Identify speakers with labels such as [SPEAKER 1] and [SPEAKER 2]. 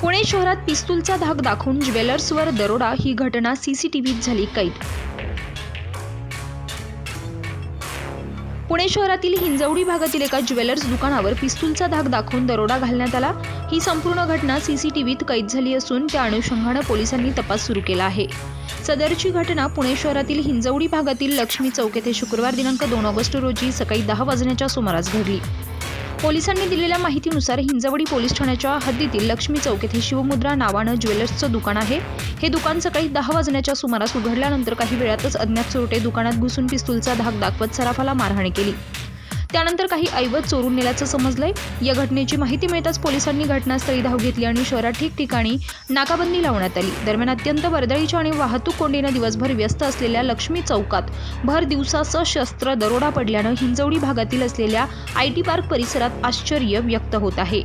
[SPEAKER 1] पुणे शहरात पिस्तूलचा धाक दाखवून ज्वेलर्सवर दरोडा ही घटना सीसीटीव्हीत झाली कैद. पुणे शहरातील हिंजवडी भागातील एका ज्वेलर्स दुकानावर पिस्तूलचा धाक दाखवून दरोडा घालण्यात आला. ही संपूर्ण घटना सीसीटीव्हीत कैद झाली असून त्या अनुषंगानं पोलिसांनी तपास सुरू केला आहे. सदरची घटना पुणे शहरातील हिंजवडी भागातील लक्ष्मी चौक येथे शुक्रवार दिनांक दोन ऑगस्ट रोजी सकाळी दहा वाजण्याच्या सुमारास घडली. पोलिसांनी दिलेल्या माहितीनुसार हिंजवडी पोलीस ठाण्याच्या हद्दीतील लक्ष्मी चौक येथे शिवमुद्रा नावानं ज्वेलर्सचं दुकान आहे. हे दुकान सकाळी दहा वाजण्याच्या सुमारास उघडल्यानंतर काही वेळातच अज्ञात चोरटे दुकानात घुसून पिस्तूलचा धाक दाखवत सराफाला मारहाणी केली. त्यानंतर काही ऐवज चोरून नेल्याचं समजलंय. या घटनेची माहिती मिळताच पोलिसांनी घटनास्थळी धाव घेतली आणि शहरात ठिकठिकाणी नाकाबंदी लावण्यात आली. दरम्यान अत्यंत वर्दळीच्या आणि वाहतूक कोंडीनं दिवसभर व्यस्त असलेल्या लक्ष्मी चौकात भर दिवसा सशस्त्र दरोडा पडल्यानं हिंजवडी भागातील असलेल्या आय टी पार्क परिसरात आश्चर्य व्यक्त होत आहे.